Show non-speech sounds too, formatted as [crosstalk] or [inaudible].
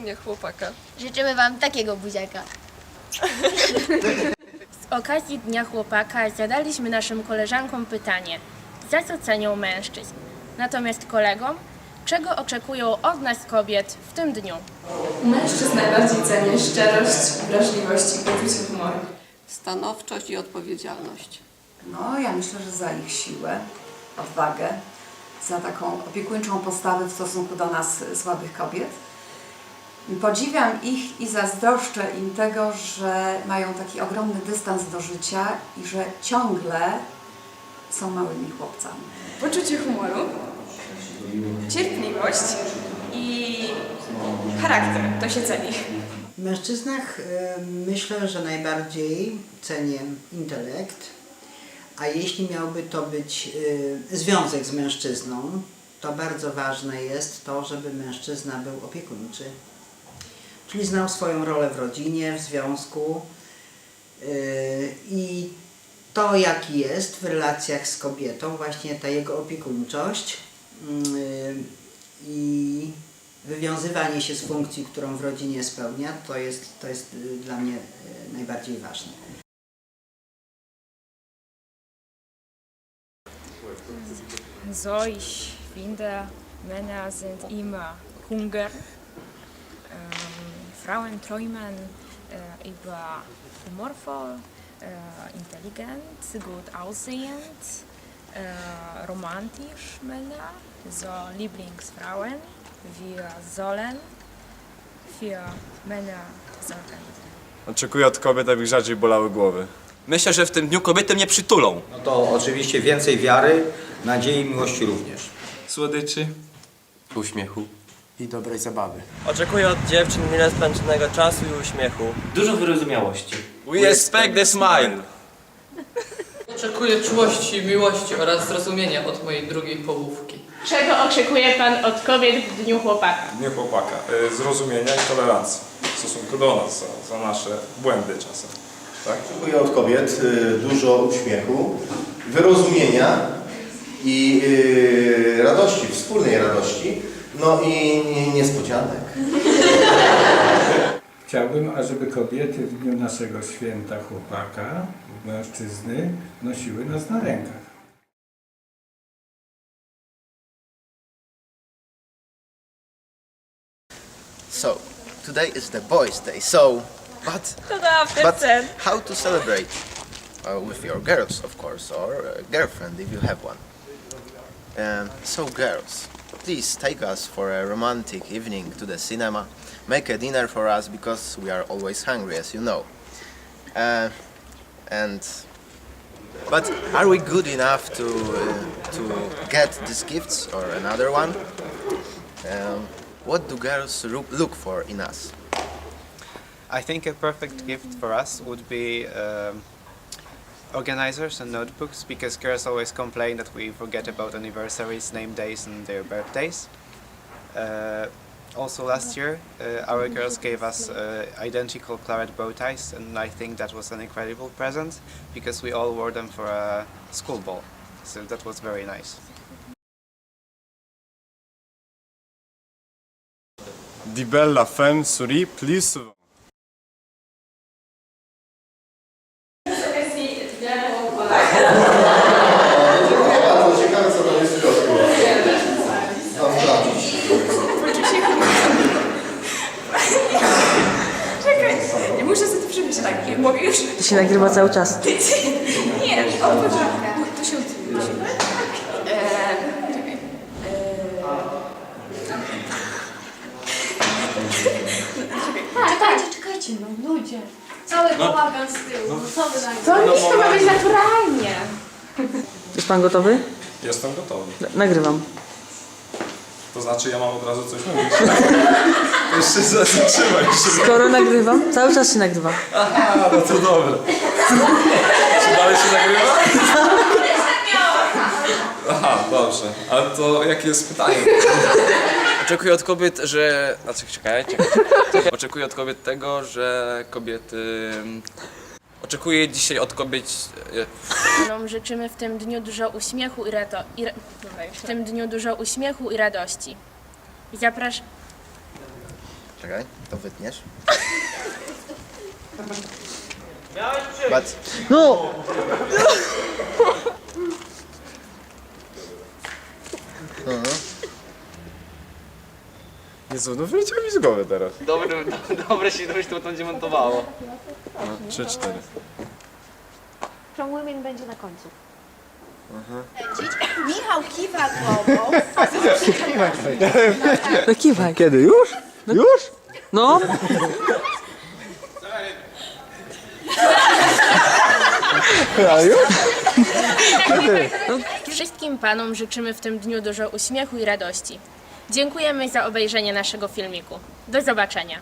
Dnia Chłopaka. Życzymy Wam takiego buziaka. [laughs] Z okazji Dnia Chłopaka zadaliśmy naszym koleżankom pytanie, za co cenią mężczyzn. Natomiast kolegom, czego oczekują od nas kobiet w tym dniu? U mężczyzn najbardziej cenię szczerość, wrażliwość i poczucie humoru. Stanowczość i odpowiedzialność. No, ja myślę, że za ich siłę, odwagę, za taką opiekuńczą postawę w stosunku do nas słabych kobiet. Podziwiam ich i zazdroszczę im tego, że mają taki ogromny dystans do życia i że ciągle są małymi chłopcami. Poczucie humoru, cierpliwość i charakter. To się ceni. W mężczyznach y, myślę, że najbardziej cenię intelekt, a jeśli miałby to być y, związek z mężczyzną, to bardzo ważne jest to, żeby mężczyzna był opiekuńczy. Czyli znał swoją rolę w rodzinie, w związku y, i to, jaki jest w relacjach z kobietą, właśnie ta jego opiekuńczość y, i wywiązywanie się z funkcji, którą w rodzinie spełnia, to jest, to jest dla mnie y, najbardziej ważne. So, ich finde, Männer sind immer Hunger. Ähm, Frauen träumen äh, über humorvoll, äh, intelligent, gut aussehend, äh, romantisch Männer, so Lieblingsfrauen. Wir sollen für Männer sorgen. Oczekuję od kobiet, aby ich rzadziej bolały głowy. Myślę, że w tym dniu kobiety mnie przytulą. No to oczywiście więcej wiary, nadziei i miłości również. Słodyczy. Uśmiechu. I dobrej zabawy. Oczekuję od dziewczyn mile spędzonego czasu i uśmiechu. Dużo wyrozumiałości. We expect the smile. Oczekuję czułości, miłości oraz zrozumienia od mojej drugiej połówki. Czego oczekuje Pan od kobiet w Dniu Chłopaka? Nie chłopaka. Y, Zrozumienia i tolerancji w stosunku do nas, za, za nasze błędy czasem. Tak? Oczekuję od kobiet y, dużo uśmiechu, wyrozumienia i y, radości, wspólnej radości, no i nie- niespodzianek. [laughs] Chciałbym, ażeby kobiety w dniu naszego święta chłopaka, mężczyzny, nosiły nas na rękach. So, today is the boys' day, so, but, but how to celebrate? Uh, with your girls, of course, or a girlfriend if you have one. Um, so, girls, please take us for a romantic evening to the cinema. Make a dinner for us because we are always hungry, as you know. Uh, and but are we good enough to uh, to get these gifts or another one? Um, what do girls look for in us? I think a perfect gift for us would be um, organizers and notebooks because girls always complain that we forget about anniversaries, name days, and their birthdays. Uh, also, last year, uh, our girls gave us uh, identical claret bow ties, and I think that was an incredible present because we all wore them for a school ball. So that was very nice. Di bella femme souris plus się nagrywa cały czas. [laughs] Nie, od początku. To się musi. Eee, czekaj. Czekajcie, czekajcie, no ludzie. Cały bałagan z tyłu. No. Co wy na To niż to ma być naturalnie. Jest pan gotowy? Jestem gotowy. Nagrywam. To znaczy ja mam od razu coś mówić. [laughs] Jeszcze zatrzymaj się. Skoro nagrywam, cały czas się nagrywa. Aha, no to dobre. Czy dalej się nagrywa? Aha, dobrze. Ale to jakie jest pytanie? Oczekuję od kobiet, że... Znaczy, czekajcie. Oczekuję od kobiet tego, że kobiety... Oczekuję dzisiaj od kobiet... e, Panom życzymy w tym dniu dużo uśmiechu i, rato, i ra, w tym dniu dużo uśmiechu i radości. Zaprasz, Czekaj, to wytniesz. But... No! Mhm. Jezu, no wyleciał mi z głowy teraz. Dobre, dobre się to to będzie montowało. No, trzy, cztery. Ciągły będzie na końcu. Michał kiwa głową. No kiwaj. Kiedy? Już? Już? No. Wszystkim panom życzymy w tym dniu dużo uśmiechu i radości. Dziękujemy za obejrzenie naszego filmiku. Do zobaczenia.